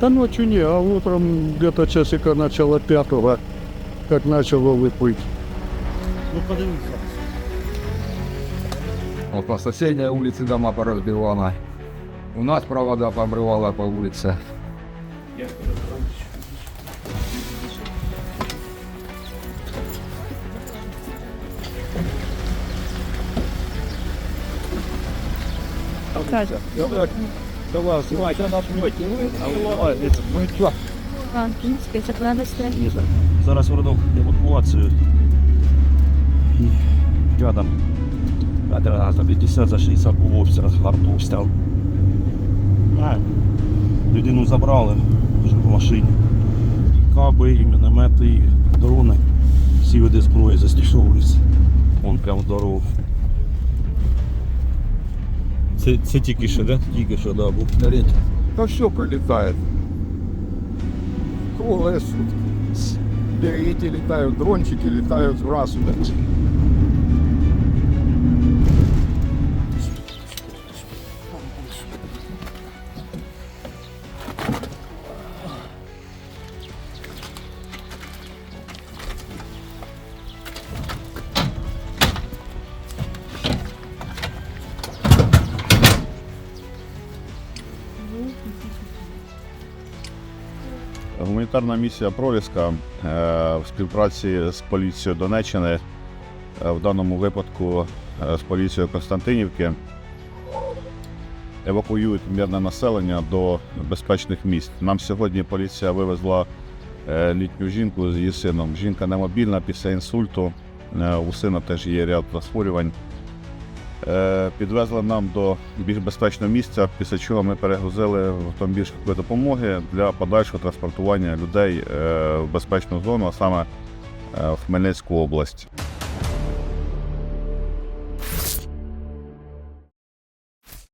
Да ночью не, а утром где-то часика начало пятого, как начало выплыть. Ну подивіться. Вот по соседней улице дома поразбивала. У нас провода побрывала по улице. Київське закладочне. Зараз вернув евакуацію. Рядом метра за 50 за 60 був обстріл, артобстріл. А, Людину забрали вже в машині. Каби, і міномети, і дрони. Всі види зброї застосовуються. Вон прямо в дорогу. Це, це тільки що, да? Тільки що, да, був. Да все прилетает. Круглые сутки. Эти летают, дрончики летают раз Гуманітарна місія Проліска е, в співпраці з поліцією Донеччини, е, в даному випадку е, з поліцією Константинівки, евакуюють мирне населення до безпечних місць. Нам сьогодні поліція вивезла літню жінку з її сином. Жінка немобільна після інсульту. У сина теж є ряд захворювань. Е, Підвезли нам до більш безпечного місця, після чого ми перегрузили в автомобіль швидкої допомоги для подальшого транспортування людей е, в безпечну зону, а саме е, в Хмельницьку область.